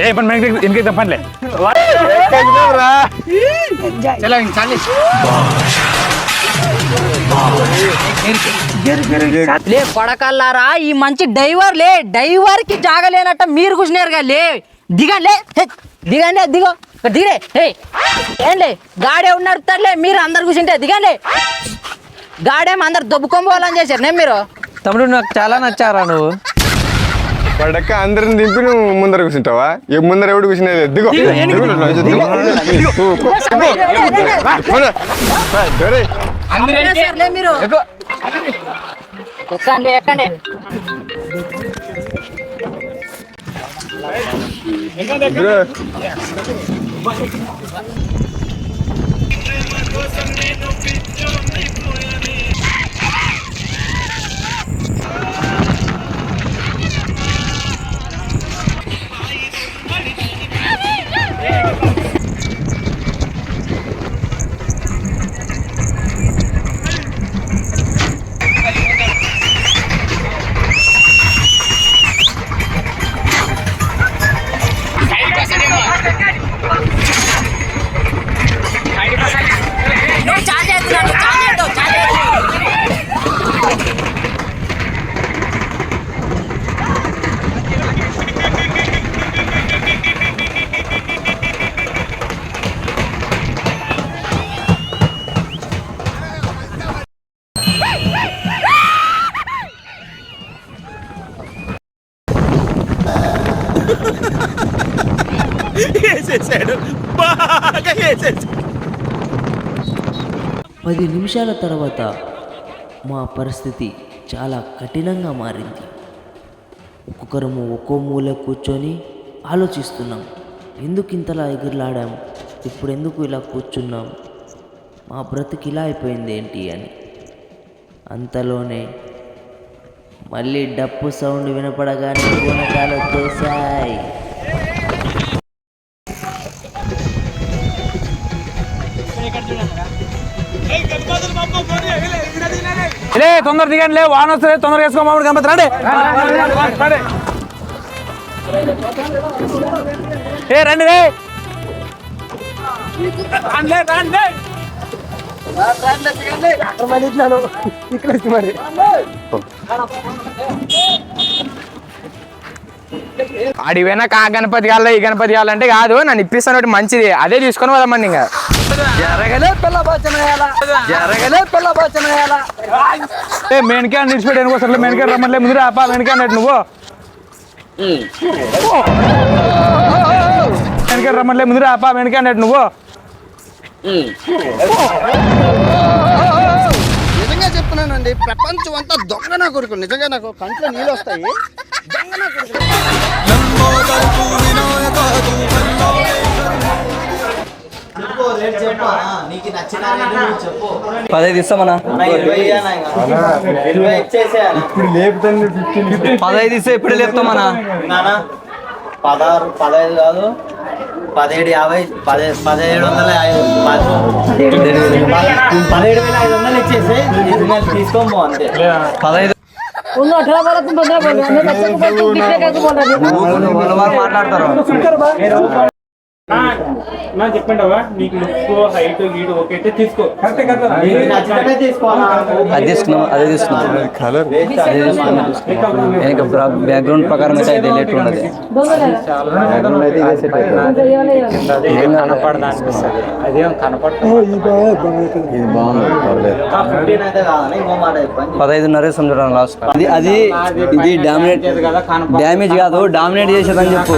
ఏ పన్ మనకి ఇన్కే తప్పలే చలో ఇంక చాలే. లే పడకల్లారా ఈ మంచి డైవర్ లే. డైవర్కి జాగలేనట్ట మీరు కూర్చున్నారుగా లే. దిగండి దిగండి దిగో. దిగరే హే ఏంలే గాడే ఉన్నారులే మీరు అందరు కూర్చుంటే దిగండి గాడేం అందరు దొబ్బుకొని పోవాలని చేశారు నేను మీరు తమ్ముడు నాకు చాలా నచ్చారా నువ్వు పడక అందరిని దింపి నువ్వు ముందర కూర్చుంటావా ఏ ముందర ఎవడు కూర్చునేది దిగో మీరు ఎక్కండి ఎక్కండి వేసేసాడు. బాగా వేసేసాడు. పది నిమిషాల తర్వాత మా పరిస్థితి చాలా కఠినంగా మారింది. ఒక్కొక్కరము ఒక్కో మూల కూర్చొని ఆలోచిస్తున్నాం. ఎందుకు ఇంతలా ఎగురులాడాం? ఇప్పుడు ఎందుకు ఇలా కూర్చున్నాం? మా బ్రతికి ఇలా అయిపోయింది ఏంటి అని. అంతలోనే మళ్ళీ డప్పు సౌండ్ వినపడగానే పూనకాలు వచ్చేసాయి లే తొందర దిగండి లే వాన వస్తుంది తొందరగా వేసుకో మామిడి గంపతి రండి ఏ రండి రే రండి రండి. ఆడి వెనక ఆ గణపతి కావాలా ఈ గణపతి కావాలంటే కాదు నన్ను ఇప్పిస్తాను ఒకటి మంచిది. అదే తీసుకొని పోదామని ఇంకా. జరగలే పిల్ల జరగలే పిల్ల ఏ మెయిన్కే నిడిచిపెట్టి అనుకోసరి మెయిన్కే రమ్మలే ముందు ఆపా మెయిన్కే అన్నట్టు నువ్వు. మెయిన్కే రమ్మలే ముందు ఆపా మెయిన్కే అన్నట్టు నువ్వు. చెప్తున్నానండి ప్రపంచం అంతా దొంగ నా కొడుకులు. నిజంగా నాకు కంట్లో నీళ్ళు వస్తాయి. దొంగ నా కొడుకులు పదహైదు ఇస్తామన్నా పదహైదు ఇస్తే ఎప్పుడు లేపుతామన్నా. పదహారు పదహైదు కాదు. పదిహేడు యాభై పదే పదిహేడు వందల ఐదు పదిహేడు వేల ఐదు వందలు ఇచ్చేసి తీసుకొని పో అంతే. పదహైదు మాట్లాడతారు. చెప్పండివా నీకు లుక్ హైట్ గీట్ ఓకే అయితే తీసుకో. కరెక్టే కదా? అది తీసుకున్నాం అదే తీసుకున్నాం కలర్. అదే తీసుకున్నాం వెనక బ్యాక్గ్రౌండ్ ప్రకారం అయితే ఉన్నది అదేం మాట చెప్పండి. పదహైదున్నర సంవత్సరం లాస్ట్ అది అది ఇది డామినేట్ డ్యామేజ్ కాదు డామినేట్ చేసేదని చెప్పు.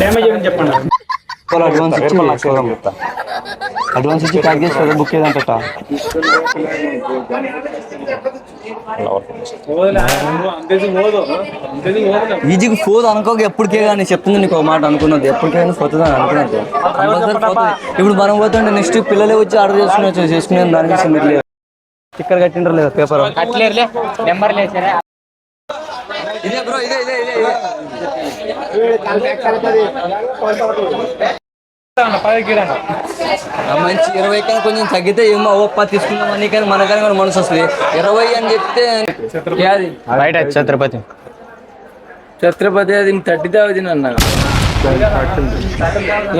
డ్యామేజ్ ఏమని చెప్పండి? అడ్వాన్స్ ఇచ్చి అడ్వాన్స్ ఇచ్చి ప్యాక్ చేసి కదా బుక్ ఏదంట ఈజీకి పోదు అనుకోక ఎప్పటికే కానీ చెప్తుంది నీకు ఒక మాట అనుకున్నది. ఎప్పటికే కానీ పోతుంది అని అనుకున్నది ఇప్పుడు మనం పోతుంటే నెక్స్ట్ పిల్లలే వచ్చి ఆర్డర్ చేసుకునే చేసుకునే దానికి స్టిక్కర్ కట్టిండ్రు లేదా? పేపర్ నెంబర్ ఇదే బ్రో ఇదే ఇదే ఇదే ఆ మంచి ఇరవై కన్నా కొంచెం తగ్గితే ఏమో ఓప్ప తీసుకుందామని కానీ మనకని మన మనసు వస్తుంది. ఇరవై అని చెప్తే బయట ఛత్రపతి. ఛత్రపతి అది నన్న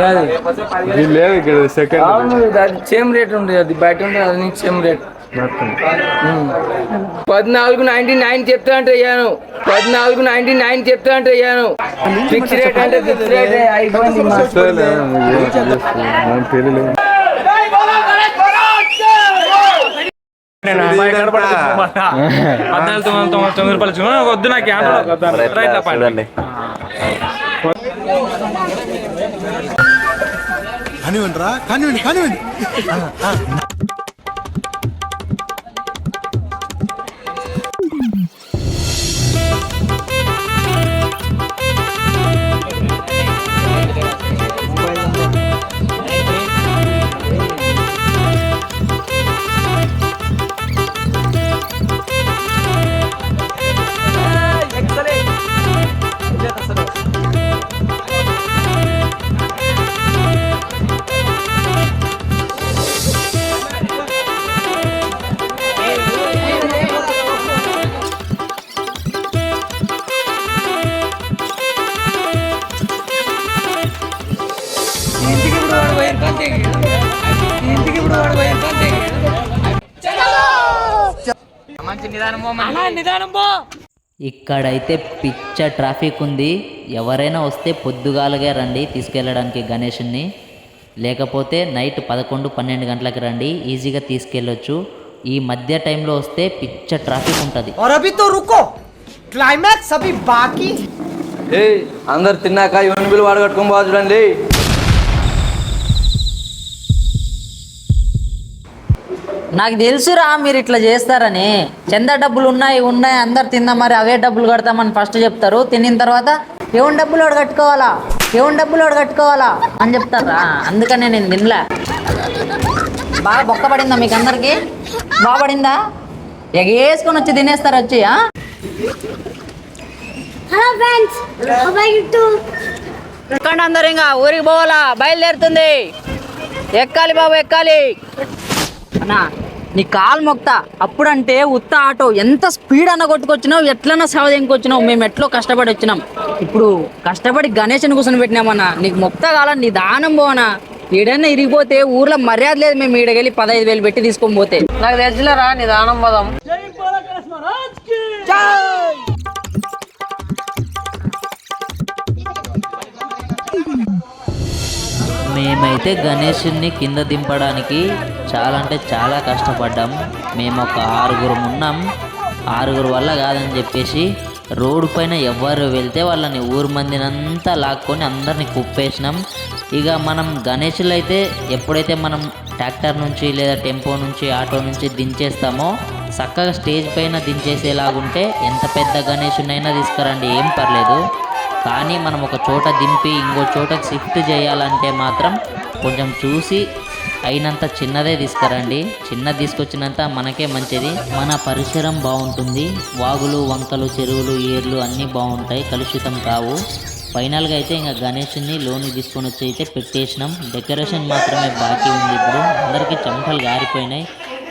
యాది? ఇది లేదు ఇక్కడ సెకండ్ సేమ్ రేట్ ఉంది అది బయట ఉంది అది నీకు సేమ్ రేట్. పద్నాలుగు నైన్టీ నైన్ చెప్తా అంటే అయ్యాను పద్నాలుగు నైన్టీ నైన్ చెప్తా అంటే అయ్యాను ఫిక్స్ రేట్ అంటే ఫిక్స్ రేట్ అయిపోయింది మా తెలియలేదు. పద్నాలుగు తొమ్మిది తొమ్మిది తొమ్మిది రూపాయలు ఇచ్చుకో. వద్దు నాకు రైట్ కానివ్వండి రా కానివ్వండి కానివ్వండి నిదానం ఇక్కడైతే పిచ్చ ట్రాఫిక్ ఉంది. ఎవరైనా వస్తే పొద్దుగాలుగా రండి తీసుకెళ్ళడానికి గణేష్ని. లేకపోతే నైట్ పదకొండు పన్నెండు గంటలకు రండి ఈజీగా తీసుకెళ్ళొచ్చు. ఈ మధ్య టైంలో వస్తే పిచ్చ ట్రాఫిక్ ఉంటుంది. క్లైమాక్స్ అందరు తిన్నాక యూనిబిల్ వాడగట్టుకొని బాగా నాకు తెలుసురా మీరు ఇట్లా చేస్తారని. చందా డబ్బులు ఉన్నాయి ఉన్నాయి అందరు తిందాం మరి అవే డబ్బులు కడతామని ఫస్ట్ చెప్తారు. తినిన తర్వాత ఏం డబ్బులు వాడు కట్టుకోవాలా? ఏం డబ్బులు వాడు కట్టుకోవాలా? అని చెప్తారా? అందుకనే నేను తినలే. బాగా బొక్క పడిందా మీకు అందరికి? బాగా పడిందా? ఎగేసుకొని వచ్చి తినేస్తారు వచ్చి? హలో ఫ్రెండ్స్ ఎక్కండి అందరు ఇంకా ఊరికి పోవాలా? బయలుదేరుతుంది. ఎక్కాలి బాబు ఎక్కాలి. అన్నా నీ కాలు మొక్తా. అప్పుడంటే ఉత్త ఆటో ఎంత స్పీడ్ అన్న కొట్టుకొచ్చినావు ఎట్లన్నా సేవ ఇంకొచ్చినావు మేము ఎట్లో కష్టపడి వచ్చినాం. ఇప్పుడు కష్టపడి గణేష్ని కూర్చొని పెట్టినామన్నా నీకు మొక్తా కాల నీ దానం పోనా? ఈడైనా ఇరిగిపోతే ఊర్లో మర్యాద లేదు మేము ఈడకెళ్ళి పదహైదు వేలు పెట్టి తీసుకొని పోతే. నాకు తెలుసులేరా నీ దానం పోదాం. మేమైతే గణేషుని కింద దింపడానికి చాలా అంటే చాలా కష్టపడ్డాం. మేము ఒక ఆరుగురు ఉన్నాం. ఆరుగురు వల్ల కాదని చెప్పేసి రోడ్డు పైన ఎవరు వెళ్తే వాళ్ళని ఊరు మందినంతా లాక్కొని అందరిని కుప్పేసినాం. ఇక మనం గణేషులు అయితే ఎప్పుడైతే మనం ట్రాక్టర్ నుంచి లేదా టెంపో నుంచి ఆటో నుంచి దించేస్తామో చక్కగా స్టేజ్ పైన దించేసేలాగుంటే ఎంత పెద్ద గణేషునైనా తీసుకురండి ఏం పర్లేదు. కానీ మనం ఒక చోట దింపి ఇంకో చోటకి షిఫ్ట్ చేయాలంటే మాత్రం కొంచెం చూసి అయినంత చిన్నదే తీసుకురండి. చిన్నది తీసుకొచ్చినంత మనకే మంచిది. మన పరిసరం బాగుంటుంది. వాగులు వంకలు చెరువులు ఏర్లు అన్నీ బాగుంటాయి. కలుషితం కావు. ఫైనల్గా అయితే ఇంకా గణేష్ని లోన్ తీసుకొని వచ్చి అయితే పెట్టేసినాం. డెకరేషన్ మాత్రమే బాకీ ఉంది ఇప్పుడు. అందరికీ చెమటలు గారిపోయినాయి.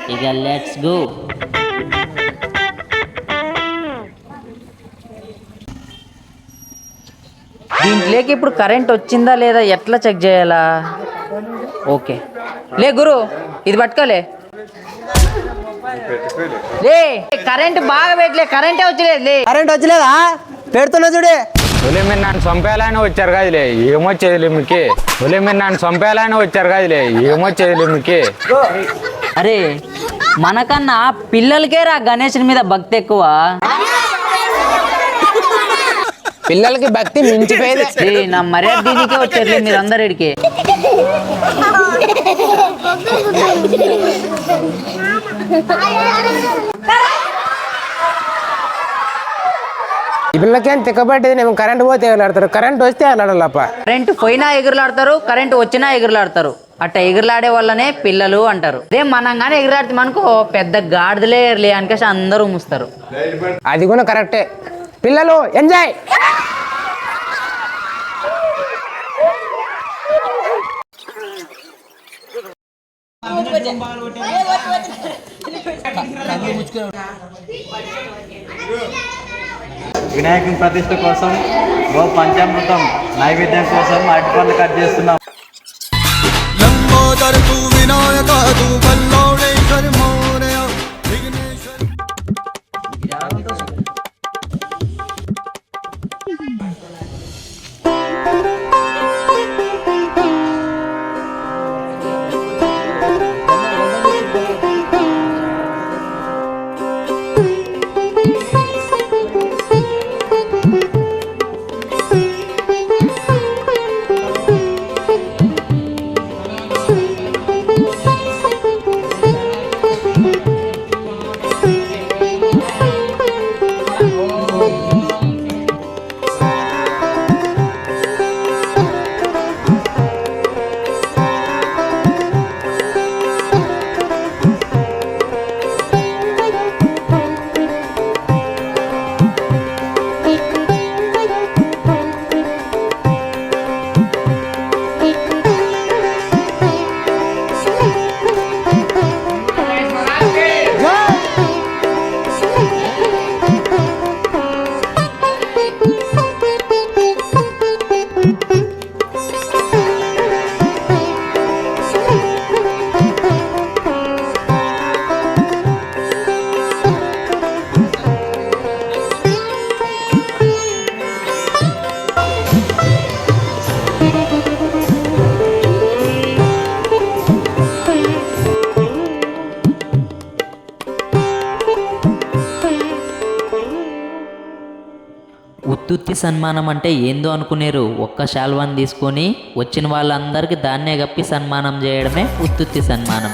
ఇక లెట్స్ గో దీంట్లోకి ఇప్పుడు కరెంట్ వచ్చిందా లేదా ఎట్లా చెక్ చేయాలా? ఓకే. లే గురు ఇది పట్టుకోలే. లే కరెంట్ బాగా పెట్టలే కరెంటే వచ్చలేదు లే. కరెంట్ వచ్చలేదా? పెడుతున్నా చూడే. ఒలే మీరు నన్ను చంపేయాలని వచ్చారు కదిలే ఏమొచ్చేది మీకు. ఒలే మీరు నన్ను చంపేయాలని వచ్చారు కదిలే ఏమొచ్చేది మీకు. అరే మనకన్నా పిల్లలకే రా గణేషుని మీద భక్తి ఎక్కువ. పిల్లలకి భక్తి మించిపోయేదే. ఏ, నా మర్యాద దీనికే వచ్చారు మీరు అందరికి ఈ పిల్లకేం తిక్కబట్టేది నేను కరెంట్ పోతే వెళ్ళాడతారు కరెంట్ వస్తే వెళ్ళాడల్లప్ప కరెంట్ పోయినా ఎగురులాడతారు కరెంట్ వచ్చినా ఎగురులాడతారు. అట్ట ఎగురులాడే వాళ్ళనే పిల్లలు అంటారు. అదే మనం కానీ ఎగురాడుతాం అనుకో పెద్ద గాడిదలే ఎగరలే అనికేసి అందరూ ముస్తారు. అది కూడా కరెక్టే. పిల్లలు ఎంజాయ్! వినాయకుని ప్రతిష్ట కోసం గో పంచామృతం నైవేద్యం కోసం అరటి పండ్లు కట్ చేస్తున్నాం. వినాయక తుత్తి సన్మానం అంటే ఏందో అనుకునేరు. ఒక్క శాల్వాన్ తీసుకొని వచ్చిన వాళ్ళందరికీ దాన్నే కప్పి సన్మానం చేయడమే ఉత్తుత్తి సన్మానం.